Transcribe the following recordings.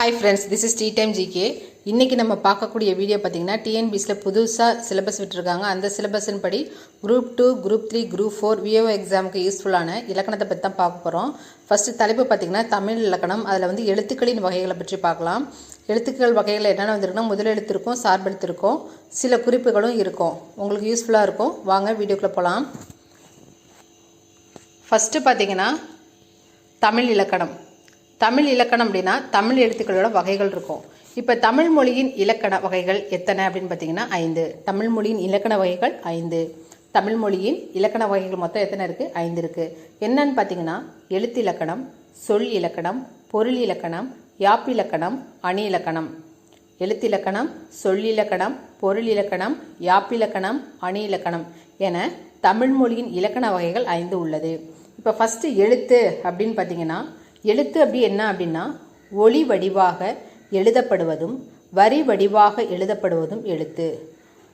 Hi friends this is T time GK இன்றைக்கி நம்ம பார்க்கக்கூடிய வீடியோ பார்த்திங்கன்னா டிஎன்பிஎஸில் புதுசாக சிலபஸ் விட்டுருக்காங்க. அந்த சிலபஸின் படி group two group three group four VO எக்ஸாமுக்கு யூஸ்ஃபுல்லான இலக்கணத்தை பற்றி தான் பார்க்க போகிறோம் ஃபஸ்ட்டு தலைப்பு பார்த்திங்கன்னா தமிழ் இலக்கணம். அதில் வந்து எழுத்துக்களின் வகைகளை பற்றி பார்க்கலாம். எழுத்துக்கள் வகைகள் என்னென்ன வந்திருக்குன்னா முதல் எழுத்து இருக்கும் சார்பெழுத்து இருக்கும் சில குறிப்புகளும் இருக்கும். உங்களுக்கு யூஸ்ஃபுல்லாக இருக்கும். வாங்க வீடியோக்குள்ளே போகலாம் ஃபஸ்ட்டு பார்த்தீங்கன்னா தமிழ் இலக்கணம். தமிழ் இலக்கணம் அப்படின்னா தமிழ் எழுத்துக்களோட வகைகள் இருக்கும். இப்போ தமிழ் மொழியின் இலக்கண வகைகள் எத்தனை அப்படின்னு பார்த்தீங்கன்னா ஐந்து. தமிழ் மொழியின் இலக்கண வகைகள் ஐந்து. தமிழ் மொழியின் இலக்கண வகைகள் மொத்தம் எத்தனை இருக்குது ஐந்து இருக்குது என்னன்னு பார்த்தீங்கன்னா எழுத்து இலக்கணம் சொல் இலக்கணம் பொருள் இலக்கணம் யாப்பிலக்கணம் அணி இலக்கணம். எழுத்திலக்கணம் சொல்லிலக்கணம் பொருள் இலக்கணம் யாப்பிலக்கணம் அணி இலக்கணம் என தமிழ் மொழியின் இலக்கண வகைகள் ஐந்து உள்ளது. இப்போ ஃபஸ்ட்டு எழுத்து அப்படின்னு பார்த்தீங்கன்னா எழுத்து அப்படி என்ன அப்படின்னா ஒளி வடிவாக எழுதப்படுவதும் வரி வடிவாக எழுதப்படுவதும் எழுத்து.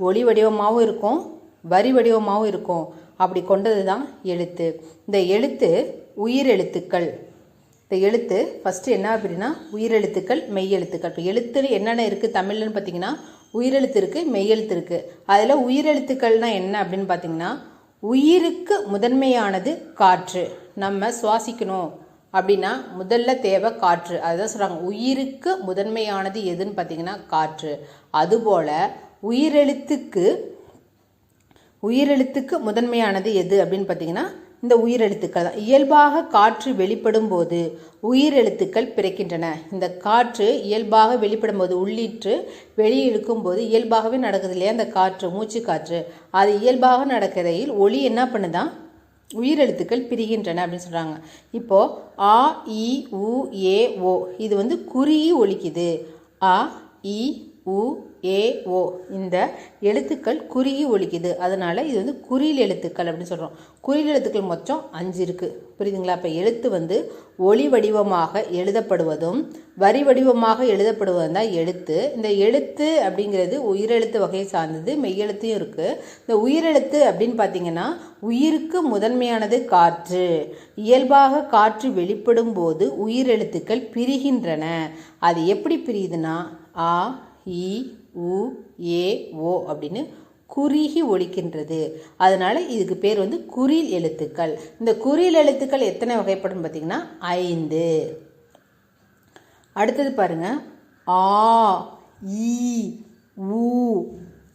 ஒளி வடிவமாகவும் இருக்கும் வரி வடிவமாகவும் இருக்கும். அப்படி கொண்டது தான் எழுத்து. இந்த எழுத்து உயிரெழுத்துக்கள். இந்த எழுத்து ஃபஸ்ட்டு என்ன அப்படின்னா உயிரெழுத்துக்கள் மெய்யெழுத்துக்கள். இப்போ எழுத்துல என்னென்ன இருக்குது தமிழ்னு பார்த்தீங்கன்னா உயிரெழுத்து இருக்குது மெய்யெழுத்து இருக்குது அதில் உயிரெழுத்துக்கள்னால் என்ன அப்படின்னு பார்த்தீங்கன்னா உயிருக்கு முதன்மையானது காற்று. நம்ம சுவாசிக்கணும். அப்படின்னா முதல்ல தேவை காற்று. அதுதான் சொல்கிறாங்க உயிருக்கு முதன்மையானது எதுன்னு பார்த்தீங்கன்னா காற்று. அதுபோல் உயிரெழுத்துக்கு உயிரெழுத்துக்கு முதன்மையானது எது அப்படின்னு பார்த்தீங்கன்னா இந்த உயிரெழுத்துக்கள் தான். இயல்பாக காற்று வெளிப்படும் போது உயிரெழுத்துக்கள் பிறக்கின்றன. இந்த காற்று இயல்பாக வெளிப்படும் போது உள்ளிட்டு வெளியிழுக்கும் போது இயல்பாகவே நடக்குது இல்லையா? அந்த காற்று மூச்சு காற்று அது இயல்பாக நடக்கிறதையில் ஒளி என்ன பண்ணுதான் உயிரெழுத்துக்கள் பிரிகின்றன அப்படின்னு சொல்கிறாங்க இப்போது ஆ இ உ ஏ ஓ. இது வந்து குறியி ஒலிக்குது. ஆ இ உ ஏ ஓ இந்த எழுத்துக்கள் குறுகி ஒழிக்குது அதனால் இது வந்து குறியில் எழுத்துக்கள் அப்படின்னு சொல்கிறோம் குறியில் எழுத்துக்கள் மொத்தம் அஞ்சு இருக்குது புரியுதுங்களா? அப்போ எழுத்து வந்து ஒளி வடிவமாக எழுதப்படுவதும் வரி வடிவமாக எழுதப்படுவதும் தான் எழுத்து. இந்த எழுத்து அப்படிங்கிறது உயிரெழுத்து வகையை சார்ந்தது மெய்யெழுத்தையும் இருக்குது இந்த உயிரெழுத்து அப்படின்னு பார்த்தீங்கன்னா உயிருக்கு முதன்மையானது காற்று. இயல்பாக காற்று வெளிப்படும் போது உயிரெழுத்துக்கள் பிரிகின்றன. அது எப்படி பிரியுதுன்னா ஆ இ உ ஏ ஓ அப்படின்னு குறுகி ஒழிக்கின்றது அதனால் இதுக்கு பேர் வந்து குறில் எழுத்துக்கள். இந்த குறில் எழுத்துக்கள் எத்தனை வகைப்படும் பார்த்தீங்கன்னா? ஐந்து. அடுத்தது பாருங்க. ஆ இ உ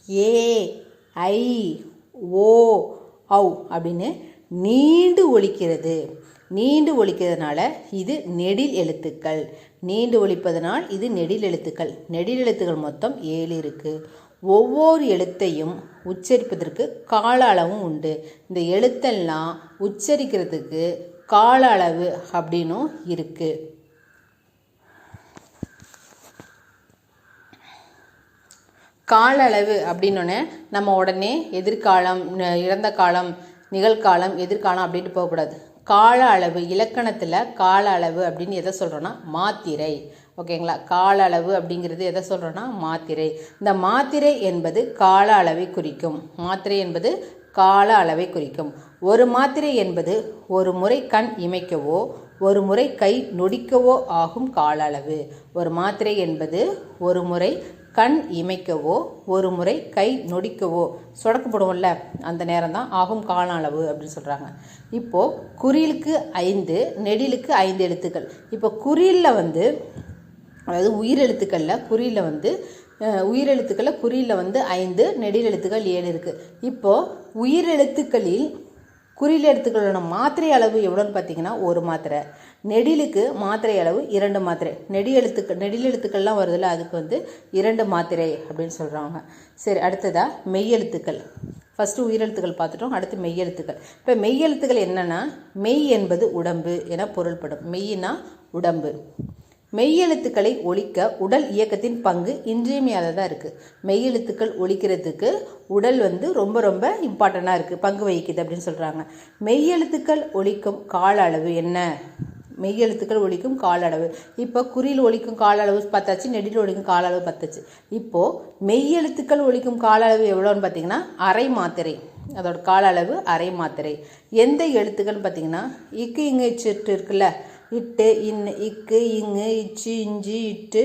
ஏ ஐ ஓ ஔ அப்படின்னு நீண்டு ஒழிக்கிறது நீண்டு ஒழிக்கிறதுனால இது நெடில் எழுத்துக்கள். நீண்டு ஒழிப்பதனால் இது நெடில் எழுத்துக்கள். நெடில் எழுத்துக்கள் மொத்தம் ஏழு இருக்குது ஒவ்வொரு எழுத்தையும் உச்சரிப்பதற்கு கால அளவும் உண்டு. இந்த எழுத்தெல்லாம் உச்சரிக்கிறதுக்கு கால அளவு அப்படின்னும் இருக்குது கால அளவு அப்படின்னோடனே நம்ம உடனே எதிர்காலம் இறந்த காலம் நிகழ்காலம் எதிர்காலம் அப்படின்ட்டு போகக்கூடாது. கால அளவு இலக்கணத்தில் கால அளவு அப்படின்னு எதை சொல்கிறோன்னா மாத்திரை. ஓகேங்களா? கால அளவு அப்படிங்கிறது எதை சொல்கிறோன்னா மாத்திரை. இந்த மாத்திரை என்பது கால அளவை குறிக்கும். மாத்திரை என்பது கால அளவை குறிக்கும். ஒரு மாத்திரை என்பது ஒரு முறை கண் இமைக்கவோ ஒரு முறை கை நொடிக்கவோ ஆகும் கால அளவு. ஒரு மாத்திரை என்பது ஒரு முறை கண் இமைக்கவோ ஒரு முறை கை நொடிக்கவோ. சொடக்கப்படுவோம்ல அந்த நேரம் தான் ஆகும் கால அளவு அப்படின்னு சொல்கிறாங்க இப்போது குறிலுக்கு ஐந்து நெடிலுக்கு ஐந்து எழுத்துக்கள். இப்போ குறியில் வந்து அதாவது உயிரெழுத்துக்களில் குறியில் வந்து உயிரெழுத்துக்களில் குறியில் வந்து ஐந்து நெடில் எழுத்துக்கள் ஏழு இருக்குது இப்போது உயிரெழுத்துக்களில் குறியில் எழுத்துக்களோட மாத்திரை அளவு எவ்வளோன்னு பார்த்தீங்கன்னா ஒரு மாத்திரை. நெடிலுக்கு மாத்திரை அளவு இரண்டு மாத்திரை. நெடி எழுத்துக்கள் நெடில் எழுத்துக்கள்லாம் வருதுல்ல அதுக்கு வந்து இரண்டு மாத்திரை அப்படின்னு சொல்கிறாங்க சரி அடுத்ததாக மெய்யெழுத்துக்கள் ஃபஸ்ட்டு உயிரெழுத்துக்கள் பார்த்துட்டோம் அடுத்து மெய்யெழுத்துக்கள் இப்போ மெய்யெழுத்துக்கள் என்னென்னா மெய் என்பது உடம்பு என பொருள்படும். மெய்னா உடம்பு. மெய்யெழுத்துக்களை ஒழிக்க உடல் இயக்கத்தின் பங்கு இன்றியமையாததாக இருக்குது மெய்யெழுத்துக்கள் ஒழிக்கிறதுக்கு உடல் வந்து ரொம்ப ரொம்ப இம்பார்ட்டண்ட்டாக இருக்குது பங்கு வகிக்குது அப்படின்னு சொல்கிறாங்க மெய்யெழுத்துக்கள் ஒழிக்கும் கால அளவு என்ன? மெய்யெழுத்துக்கள் ஒழிக்கும் கால அளவு. இப்போ குறியில் ஒழிக்கும் கால அளவு பத்தாச்சு நெடில் ஒழிக்கும் கால அளவு பத்தாச்சு இப்போது மெய்யெழுத்துக்கள் ஒழிக்கும் கால அளவு எவ்வளோன்னு பார்த்தீங்கன்னா அரை மாத்திரை. அதோட கால அளவு அரை மாத்திரை. எந்த எழுத்துக்கள்னு பார்த்தீங்கன்னா இக்கு இங்கு சிட்டு இருக்குல்ல இட்டு இன்னு இக்கு இங்கு இச்சு இஞ்சி இட்டு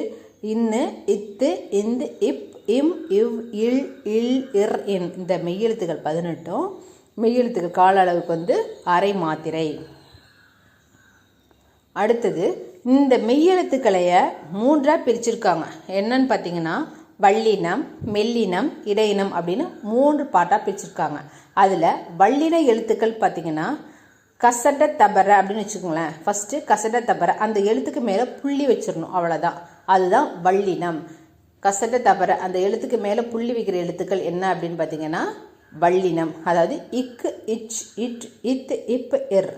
இன்னு இத்து இந்து இப் இம் இவ் இல் இல் இர் இன் இந்த மெய்யெழுத்துக்கள் பதினெட்டும் மெய்யெழுத்துக்கள் கால அளவுக்கு வந்து அரை மாத்திரை. அடுத்தது இந்த மெய்யெழுத்துக்களைய மூன்றாக பிரிச்சிருக்காங்க. என்னன்னு பார்த்தீங்கன்னா வள்ளினம் மெல்லினம் இடையினம் அப்படின்னு மூன்று பாட்டாக பிரிச்சிருக்காங்க. அதில் வள்ளின எழுத்துக்கள் பார்த்தீங்கன்னா கசட தபர அப்படின்னு வச்சுக்கோங்களேன். ஃபஸ்ட்டு கசட தபர அந்த எழுத்துக்கு மேலே புள்ளி வச்சிடணும் அவ்வளோதான் அதுதான் வள்ளினம். கசட தபர அந்த எழுத்துக்கு மேலே புள்ளி வைக்கிற எழுத்துக்கள் என்ன அப்படின்னு பார்த்தீங்கன்னா வள்ளினம். அதாவது இக்கு இச் இட் இத் இப் இர்.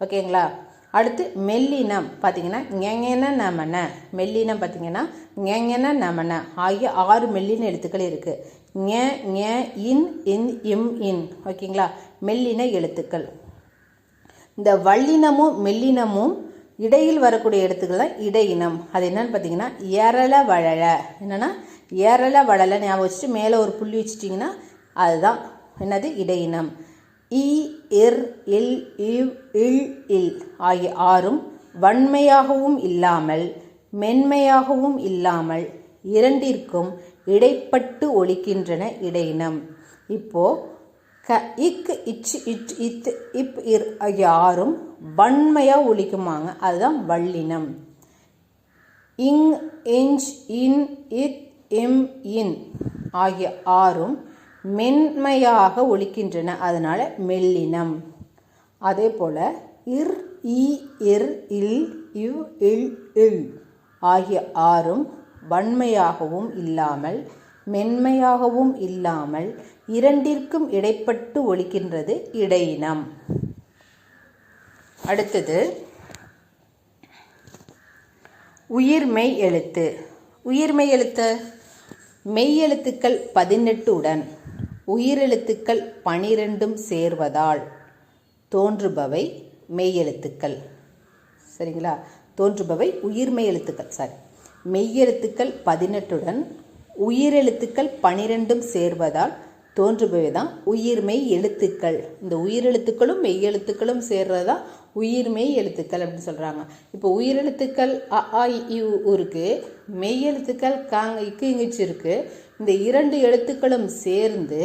ஓகேங்களா? அடுத்து மெல்லினம் பார்த்தீங்கன்னா ஞெங்கென நமன. மெல்லினம் பார்த்தீங்கன்னா ஞெங்கென நமன. ஆகிய ஆறு மெல்லின எழுத்துக்கள் இருக்குது ஞ இன் இன் இம் இன். ஓகேங்களா? மெல்லின எழுத்துக்கள். இந்த வள்ளினமும் மெல்லினமும் இடையில் வரக்கூடிய இடத்துக்கு தான் இடையினம் அது என்னன்னு பார்த்தீங்கன்னா ஏரள வழல. என்னன்னா ஏரள வழல ஞாபகம் வச்சுட்டு மேலே ஒரு புள்ளி வச்சுட்டிங்கன்னா அதுதான் என்னது? இடையினம் இ இர் இல் இவ் இல் இல் ஆகிய ஆறும் வன்மையாகவும் இல்லாமல் மென்மையாகவும் இல்லாமல் இரண்டிற்கும் இடைப்பட்டு ஒழிக்கின்றன இடையினம் இப்போது க இக்கு இச்சு இட் இத்து இப் இர் ஆகிய ஆறும் வன்மையாக ஒழிக்குமாங்க அதுதான் வள்ளினம். இங் இஞ்ச் இன் இத் இம் இன் ஆகிய ஆறும் மென்மையாக ஒழிக்கின்றன அதனால் மெல்லினம். அதே போல் இர் இ இர் இல் இவ் இல் இல் ஆகிய ஆறும் வன்மையாகவும் இல்லாமல் மென்மையாகவும் இல்லாமல் இரண்டிற்கும் இடைப்பட்டு ஒழிக்கின்றது இடையினம். அடுத்தது உயிர்மெய் எழுத்து. உயிர்மெய் எழுத்து மெய்யெழுத்துக்கள் பதினெட்டு உடன் உயிரெழுத்துக்கள் பனிரெண்டும் சேர்வதால் தோன்றுபவை மெய்யெழுத்துக்கள் சரிங்களா? தோன்றுபவை உயிர்மெய் எழுத்துக்கள் சாரி மெய்யெழுத்துக்கள் பதினெட்டுடன் உயிரெழுத்துக்கள் பனிரெண்டும் சேர்வதால் தோன்றுபவை தான் உயிர்மெய் எழுத்துக்கள். இந்த உயிரெழுத்துக்களும் மெய்யெழுத்துக்களும் சேர்றது தான் உயிர்மெய் எழுத்துக்கள் அப்படின்னு சொல்கிறாங்க இப்போ உயிரெழுத்துக்கள் அ ஆ இ, இ இருக்கு மெய்யெழுத்துக்கள் காங்க இக்கு இங்கிச்சு இருக்குது இந்த இரண்டு எழுத்துக்களும் சேர்ந்து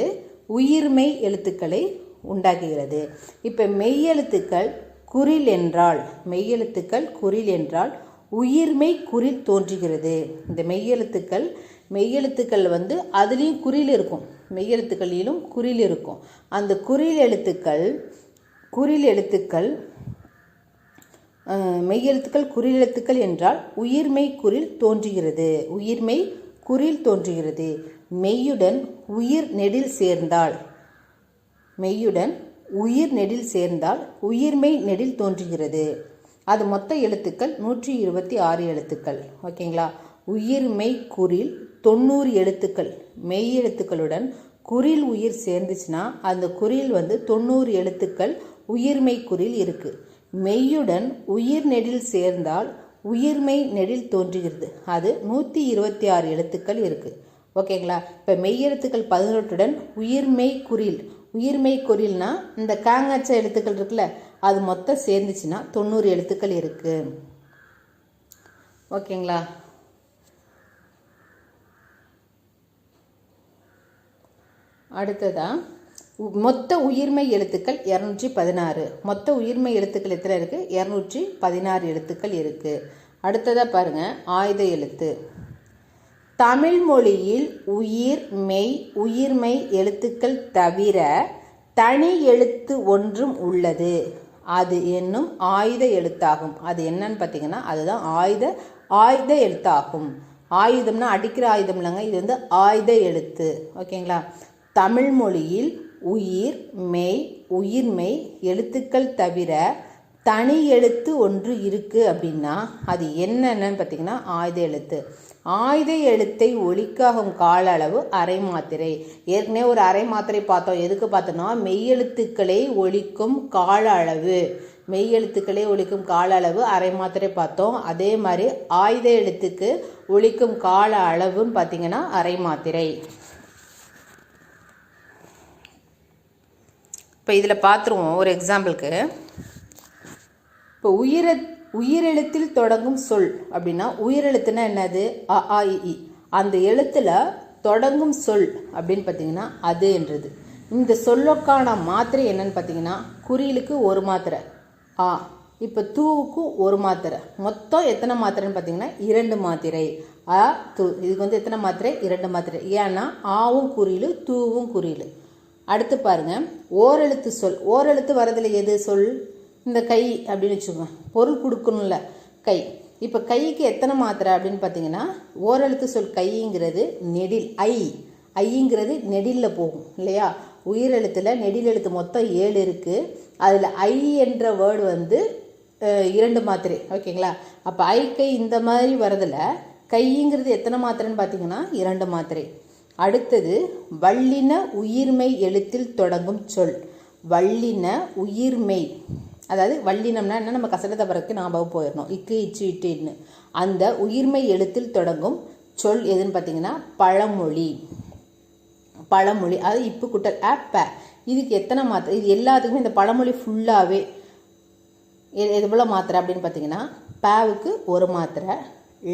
உயிர்மெய் எழுத்துக்களை உண்டாக்குகிறது. இப்போ மெய்யெழுத்துக்கள் குறில் என்றால் மெய்யெழுத்துக்கள் குறில் என்றால் உயிர்மெய் குறில் தோன்றுகிறது. இந்த மெய்யெழுத்துக்கள் மெய்யெழுத்துக்கள் வந்து அதுலேயும் குறில் இருக்கும். மெய்யெழுத்துக்களிலும் குறில் இருக்கும். அந்த குறில் எழுத்துக்கள் குறில் எழுத்துக்கள் மெய்யெழுத்துக்கள் குறில் எழுத்துக்கள் என்றால் உயிர்மெய் குறில் தோன்றுகிறது. உயிர்மெய் குறில் தோன்றுகிறது. மெய்யுடன் உயிர் நெடில் சேர்ந்தால் மெய்யுடன் உயிர் நெடில் சேர்ந்தால் உயிர்மெய் நெடில் தோன்றுகிறது. அது மொத்த எழுத்துக்கள் நூற்றி இருபத்தி ஆறு எழுத்துக்கள். ஓகேங்களா? உயிர்மெய் குறில் தொண்ணூறு எழுத்துக்கள் மெய் எழுத்துக்களுடன் குறில் உயிர் சேர்ந்துச்சுன்னா அந்த குறில் வந்து தொண்ணூறு எழுத்துக்கள் உயிர்மை குறில் இருக்கு. மெய்யுடன் உயிர் நெடில் சேர்ந்தால் உயிர்மை நெடில் தோன்றுகிறது. அது நூற்றி இருபத்தி ஆறு எழுத்துக்கள் இருக்குது ஓகேங்களா? இப்போ மெய் எழுத்துக்கள் பதினெட்டுடன் உயிர்மெய் குறில். உயிர்மெய் குறில்னா இந்த காங்காச்ச எழுத்துக்கள் இருக்குல்ல அது மொத்தம் சேர்ந்துச்சுன்னா தொண்ணூறு எழுத்துக்கள் இருக்குது ஓகேங்களா? அடுத்ததா உ- மொத்த உயிர்மை எழுத்துக்கள் இரநூற்றி பதினாறு. மொத்த உயிர்மை எழுத்துக்கள் எத்தனை இருக்குது இரநூற்றி பதினாறு எழுத்துக்கள் இருக்குது அடுத்ததாக பாருங்க ஆயுத எழுத்து. தமிழ் மொழியில் உயிர் மெய் உயிர்மெய் எழுத்துக்கள் தவிர தனி எழுத்து ஒன்றும் உள்ளது. அது என்னும் ஆயுத எழுத்தாகும். அது என்னன்னு பார்த்தீங்கன்னா அதுதான் ஆயுத ஆயுத எழுத்தாகும். ஆயுதம்னா அடிக்கிற ஆயுதம் இல்லைங்க இது வந்து ஆயுத எழுத்து. ஓகேங்களா? தமிழ்மொழியில் உயிர் மெய் உயிர்மெய் எழுத்துக்கள் தவிர தனி எழுத்து ஒன்று இருக்குது அப்படின்னா அது என்னென்னு பார்த்திங்கன்னா ஆயுத எழுத்து. ஆயுத எழுத்தை ஒலிக்காகும் கால அளவு அரை மாத்திரை. ஏற்கனவே ஒரு அரை மாத்திரை பார்த்தோம். எதுக்கு பார்த்தோன்னா மெய்யெழுத்துக்களை ஒழிக்கும் கால அளவு. மெய்யெழுத்துக்களை ஒழிக்கும் கால அளவு அரை மாத்திரை பார்த்தோம். அதே மாதிரி ஆயுத எழுத்துக்கு ஒழிக்கும் கால அளவுன்னு பார்த்திங்கன்னா அரை மாத்திரை. இப்போ இதில் பார்த்துருவோம் ஒரு எக்ஸாம்பிளுக்கு இப்போ உயிர உயிரெழுத்தில் தொடங்கும் சொல் அப்படின்னா உயிரெழுத்துனா என்னது? அ ஆ இ அந்த எழுத்தில் தொடங்கும் சொல் அப்படின்னு பார்த்தீங்கன்னா அது என்றது இந்த சொல்லுக்கான மாத்திரை என்னன்னு பார்த்தீங்கன்னா குறியிலுக்கு ஒரு மாத்திரை. ஆ இப்போ தூவுக்கு ஒரு மாத்திரை. மொத்தம் எத்தனை மாத்திரைன்னு பார்த்தீங்கன்னா இரண்டு மாத்திரை. அ தூ இதுக்கு வந்து எத்தனை மாத்திரை? இரண்டு மாத்திரை. ஏன்னா ஆவும் குறியிலு தூவும் குறியிலு அடுத்து பாருங்க. ஓரெழுத்து சொல். ஓரெழுத்து வரதுல எது? சொல். இந்த கை அப்படின்னு வச்சுக்கோங்க. பொருள் கொடுக்கணும்ல. கை. இப்போ கைக்கு எத்தனை மாத்திரை அப்படின்னு பார்த்தீங்கன்னா ஓரெழுத்து சொல் கைங்கிறது நெடில். ஐ. ஐங்கிறது நெடிலில் போகும். இல்லையா? உயிரெழுத்தில் நெடில் எழுத்து மொத்தம் ஏழு இருக்குது அதில் ஐ என்ற வேர்டு வந்து இரண்டு மாத்திரை. ஓகேங்களா? அப்போ ஐ கை இந்த மாதிரி வரதில் கைங்கிறது எத்தனை மாத்திரைன்னு பார்த்தீங்கன்னா இரண்டு மாத்திரை. அடுத்தது வல்லின உயிர்மை எழுத்தில் தொடங்கும் சொல். வல்லின உயிர்மெய் அதாவது வல்லினம்னா என்ன? நம்ம கசடத்தை பிறகு ஞாபகம் போயிடணும். இக்கு இச்சு இட்டுன்னு. அந்த உயிர்மை எழுத்தில் தொடங்கும் சொல் எதுன்னு பார்த்தீங்கன்னா பழமொழி. பழமொழி. அது இப்பு குட்டல் ஆப்ப இதுக்கு எத்தனை மாத்திரை? இது எல்லாத்துக்குமே இந்த பழமொழி ஃபுல்லாகவே எது போல் மாத்திரை அப்படின்னு பார்த்தீங்கன்னா பேவுக்கு ஒரு மாத்திரை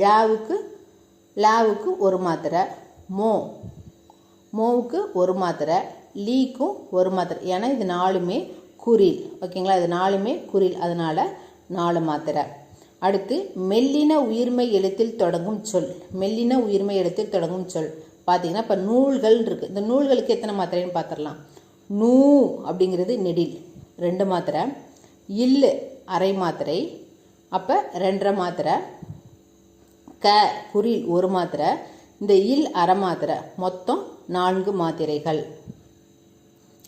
ழாவுக்கு லாவுக்கு ஒரு மாத்திரை மோ. மோவுக்கு ஒரு மாத்திரை லீக்கும் ஒரு மாத்திரை. ஏன்னா இது நாலுமே குறில் ஓகேங்களா? இது நாலுமே குறில் அதனால் நாலு மாத்திரை. அடுத்து மெல்லின உயிர்மை எழுத்தில் தொடங்கும் சொல். மெல்லின உயிர்மை எழுத்தில் தொடங்கும் சொல். பார்த்தீங்கன்னா இப்போ நூல்கள் இருக்குது இந்த நூல்களுக்கு எத்தனை மாத்திரைன்னு பார்த்துடலாம் நூ அப்படிங்கிறது நெடில். ரெண்டு மாத்திரை. இல்லு அரை மாத்திரை. அப்போ ரெண்டரை மாத்திரை. க குறில் ஒரு மாத்திரை. இந்த இல் அரை மாத்திரை. மொத்தம் நான்கு மாத்திரைகள்.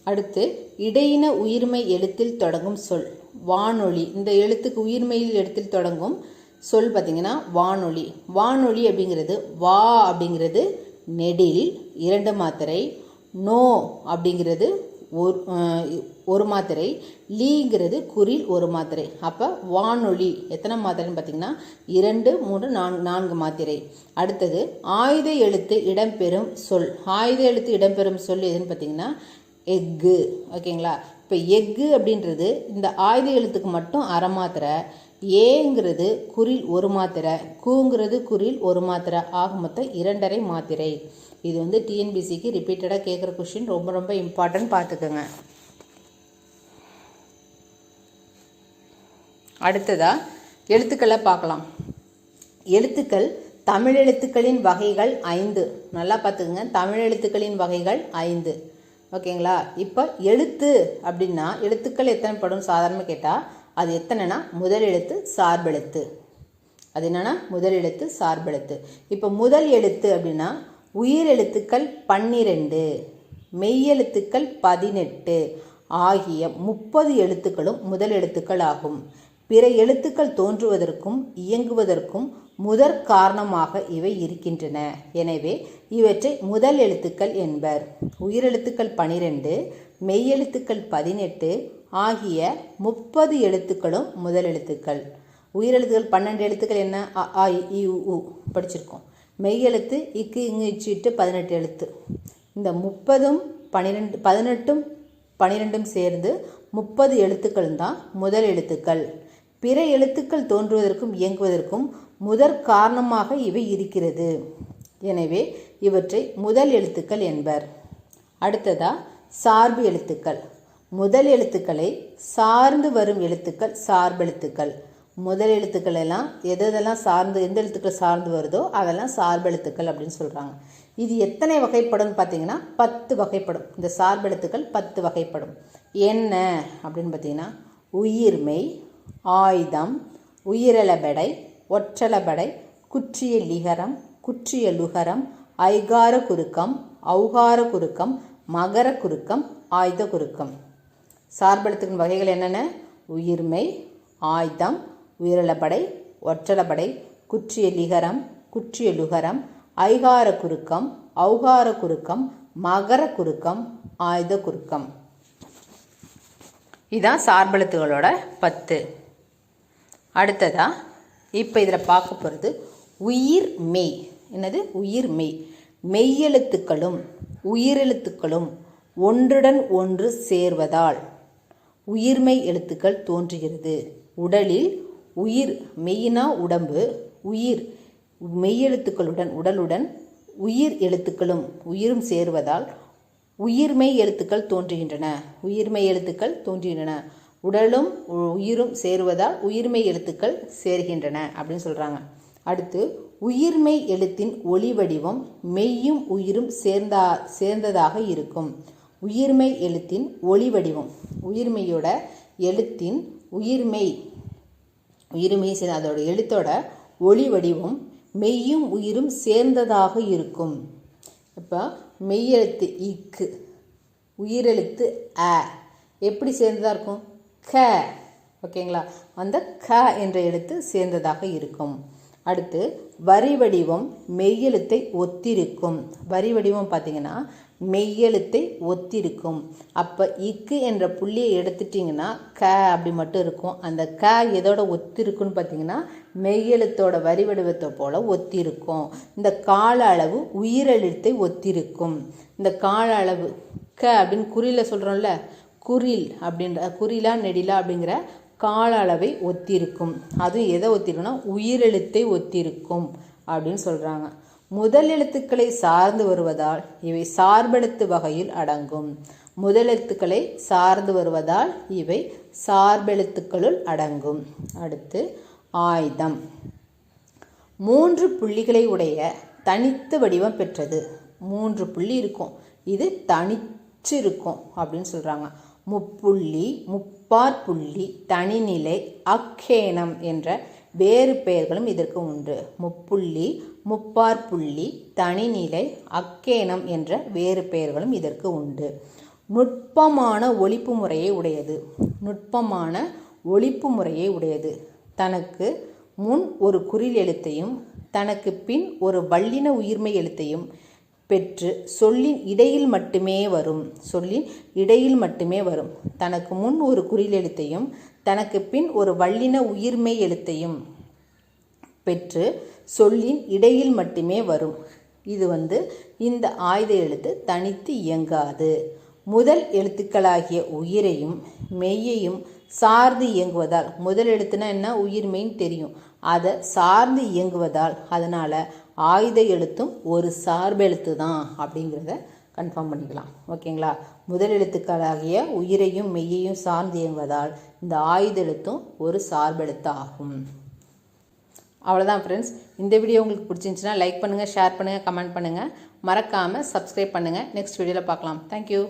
அடுத்து இடையின உயிர்மை எழுத்தில் தொடங்கும் சொல் வானொலி. இந்த எழுத்துக்கு உயிர்மையில் எழுத்தில் தொடங்கும் சொல் பார்த்தீங்கன்னா வானொலி. வானொலி அப்படிங்கிறது வா அப்படிங்கிறது நெடில் இரண்டு மாத்திரை நோ அப்படிங்கிறது ஒரு ஒரு மாத்திரை லீங்கிறது குறில் ஒரு மாத்திரை. அப்போ வானொலி எத்தனை மாத்திரைன்னு பார்த்தீங்கன்னா இரண்டு மூன்று நான்கு நான்கு மாத்திரை. அடுத்தது ஆயுத எழுத்து இடம்பெறும் சொல். ஆயுத எழுத்து இடம்பெறும் சொல் எதுன்னு பார்த்தீங்கன்னா எக்கு ஓகேங்களா? இப்போ எக்கு அப்படின்றது இந்த ஆயுத எழுத்துக்கு மட்டும் அரை மாத்திரை ஏங்கிறது குறில் ஒரு மாத்திரை கூங்கிறது குறில் ஒரு மாத்திரை ஆக மொத்தம் இரண்டரை மாத்திரை. இது வந்து டிஎன்பிசிக்கு ரிப்பீட்டடாக கேட்குற கொஷின் ரொம்ப ரொம்ப இம்பார்ட்டன்ட் பார்த்துக்கோங்க. அடுத்ததாக எழுத்துக்களை பார்க்கலாம். எழுத்துக்கள் தமிழ் எழுத்துக்களின் வகைகள் ஐந்து. நல்லா பார்த்துக்குங்க. தமிழ் எழுத்துக்களின் வகைகள் ஐந்து. ஓகேங்களா? இப்போ எழுத்து அப்படின்னா எழுத்துக்கள் எத்தனை படும் சாதாரணமாக கேட்டால் அது எத்தனைனா முதல் எழுத்து சார்பெழுத்து. அது என்னன்னா முதல் எழுத்து சார்பெழுத்து. இப்போ முதல் எழுத்து அப்படின்னா உயிர் எழுத்துக்கள் பன்னிரெண்டு மெய்யெழுத்துக்கள் பதினெட்டு ஆகிய முப்பது எழுத்துக்களும் முதல் எழுத்துக்கள் ஆகும் பிற எழுத்துக்கள் தோன்றுவதற்கும் இயங்குவதற்கும் முதற் காரணமாக இவை இருக்கின்றன. எனவே இவற்றை முதல் எழுத்துக்கள் என்பர். உயிரெழுத்துக்கள் பனிரெண்டு மெய்யெழுத்துக்கள் பதினெட்டு ஆகிய முப்பது எழுத்துக்களும் முதல் எழுத்துக்கள். உயிரெழுத்துக்கள் பன்னெண்டு எழுத்துக்கள் என்ன? அ ஆ இ, உ, படிச்சிருக்கோம். மெய்யெழுத்து இக்கு இங்கு இச்சிட்டு பதினெட்டு எழுத்து. இந்த முப்பதும் பனிரெண்டு பதினெட்டும் பன்னிரெண்டும் சேர்ந்து முப்பது எழுத்துக்கள் தான் முதல் எழுத்துக்கள். பிற எழுத்துக்கள் தோன்றுவதற்கும் இயங்குவதற்கும் முதற் காரணமாக இவை இருக்கிறது. எனவே இவற்றை முதல் எழுத்துக்கள் என்பர். அடுத்ததா சார்பு எழுத்துக்கள். முதல் எழுத்துக்களை சார்ந்து வரும் எழுத்துக்கள் சார்பெழுத்துக்கள் முதல் எழுத்துக்கள் எல்லாம் எது எதெல்லாம் சார்ந்து எந்த எழுத்துக்கள் சார்ந்து வருதோ அதெல்லாம் சார்பெழுத்துக்கள் அப்படின்னு சொல்கிறாங்க இது எத்தனை வகைப்படும் பார்த்தீங்கன்னா பத்து வகைப்படும். இந்த சார்பெழுத்துக்கள் பத்து வகைப்படும். என்ன அப்படின்னு பார்த்தீங்கன்னா உயிர்மை ஆயுதம் உயிரளபடை ஒற்றளபடை குற்றிய லிகரம் குற்றிய லுகரம் ஐகார குறுக்கம் ஔகார குறுக்கம் மகர குறுக்கம் ஆயுத குறுக்கம். சார்பெழுத்துக்களின் வகைகள் என்னென்ன? உயிர்மை ஆயுதம் உயிரளபடை ஒற்றளபடை குற்றிய லிகரம் குற்றிய லுகரம் ஐகார குறுக்கம் ஔகார குறுக்கம் மகர குறுக்கம் ஆயுத குறுக்கம். இதான் சார்பெழுத்துகளோட பத்து. அடுத்ததா இப்போ இதில் பார்க்க போகிறது உயிர் மெய். என்னது? உயிர் மெய். மெய்யெழுத்துக்களும் உயிரெழுத்துக்களும் ஒன்றுடன் ஒன்று சேர்வதால் உயிர்மை எழுத்துக்கள் தோன்றுகிறது. உடலில் உயிர் மெய்னா உடம்பு உயிர் மெய்யெழுத்துக்களுடன் உடலுடன் உயிர் எழுத்துக்களும் உயிரும் சேருவதால் உயிர்மெய் எழுத்துக்கள் தோன்றுகின்றன. உயிர்மெய் எழுத்துக்கள் தோன்றுகின்றன. உடலும் உ- உயிரும் சேருவதால் உயிர்மெய் எழுத்துக்கள் சேர்கின்றன அப்படின்னு சொல்கிறாங்க அடுத்து உயிர்மெய் எழுத்தின் ஒளி வடிவம் மெய்யும் உயிரும் சேர்ந்தா சேர்ந்ததாக இருக்கும். உயிர்மெய் எழுத்தின் ஒளி வடிவம். உயிர்மெய்யோட எழுத்தின் உயிர்மெய் உயிருமே சேர்ந்த அதோட எழுத்தோட ஒளி வடிவம் மெய்யும் உயிரும் சேர்ந்ததாக இருக்கும். இப்போ மெய்யெழுத்து இக்கு உயிரெழுத்து அ. எப்படி சேர்ந்ததாக இருக்கும்? க. ஓகேங்களா? அந்த க என்ற எழுத்து சேர்ந்ததாக இருக்கும். அடுத்து வரி வடிவம் மெய்யெழுத்தை ஒத்திருக்கும். வரி வடிவம் பார்த்தீங்கன்னா மெய்யெழுத்தை ஒத்திருக்கும். அப்போ இக்கு என்ற புள்ளியை எடுத்துட்டிங்கன்னா க அப்படி மட்டும் இருக்கும். அந்த க எதோட ஒத்திருக்குன்னு பார்த்தீங்கன்னா மெய்யெழுத்தோட வரி வடிவத்தை போல் ஒத்திருக்கும். இந்த கால அளவு உயிரெழுத்தை ஒத்திருக்கும். இந்த கால அளவு க அப்படின்னு குறியில் சொல்கிறோம்ல குறில் அப்படின்ற குறிலா நெடிலா அப்படிங்கிற கால அளவை ஒத்திருக்கும். அதுவும் எதை ஒத்திருக்குன்னா உயிரெழுத்தை ஒத்திருக்கும் அப்படின்னு சொல்கிறாங்க முதல் எழுத்துக்களை சார்ந்து வருவதால் இவை சார்பெழுத்து வகையில் அடங்கும். முதல் எழுத்துக்களை சார்ந்து வருவதால் இவை சார்பெழுத்துக்களுள் அடங்கும். அடுத்து ஆயுதம். மூன்று புள்ளிகளை உடைய தனித்து வடிவம் பெற்றது. மூன்று புள்ளி இருக்கும். இது தனிச்சு இருக்கும் அப்படின்னு சொல்கிறாங்க முப்புள்ளி முப்பார் புள்ளி தனிநிலை அக்கேனம் என்ற வேறு பெயர்களும் இதற்கு உண்டு. முப்புள்ளி முப்பார் புள்ளி தனிநிலை அக்கேனம் என்ற வேறு பெயர்களும் இதற்கு உண்டு. நுட்பமான ஒழிப்பு முறையை உடையது. நுட்பமான ஒழிப்பு முறையை உடையது. தனக்கு முன் ஒரு குறில் எழுத்தையும் தனக்கு பின் ஒரு வல்லின உயிர்மை எழுத்தையும் பெற்று சொல்லின் இடையில் மட்டுமே வரும். சொல்லின் இடையில் மட்டுமே வரும். தனக்கு முன் ஒரு குறில் எழுத்தையும் தனக்கு பின் ஒரு வல்லின உயிர்மை எழுத்தையும் பெற்று சொல்லின் இடையில் மட்டுமே வரும். இது வந்து இந்த ஆயுத எழுத்து தனித்து இயங்காது. முதல் எழுத்துக்களாகிய உயிரையும் மெய்யையும் சார்ந்து இயங்குவதால் முதல் எழுத்துனா என்ன? உயிர்மைன்னு தெரியும். அதை சார்ந்து இயங்குவதால் அதனால் ஆயுத எழுத்தும் ஒரு சார்பெழுத்து தான் அப்படிங்கிறத கன்ஃபார்ம் பண்ணிக்கலாம். ஓகேங்களா? முதல் எழுத்துக்களாகிய உயிரையும் மெய்யையும் சார்ந்து இயங்குவதால் இந்த ஆயுத எழுத்தும் ஒரு சார்பெழுத்து ஆகும் அவ்வளோதான் ஃப்ரெண்ட்ஸ் இந்த வீடியோ உங்களுக்கு பிடிச்சிருந்துச்சின்னா லைக் பண்ணுங்கள் ஷேர் பண்ணுங்கள் கமெண்ட் பண்ணுங்கள் மறக்காமல் சப்ஸ்கிரைப் பண்ணுங்கள் நெக்ஸ்ட் வீடியோவில் பார்க்கலாம். தேங்க்யூ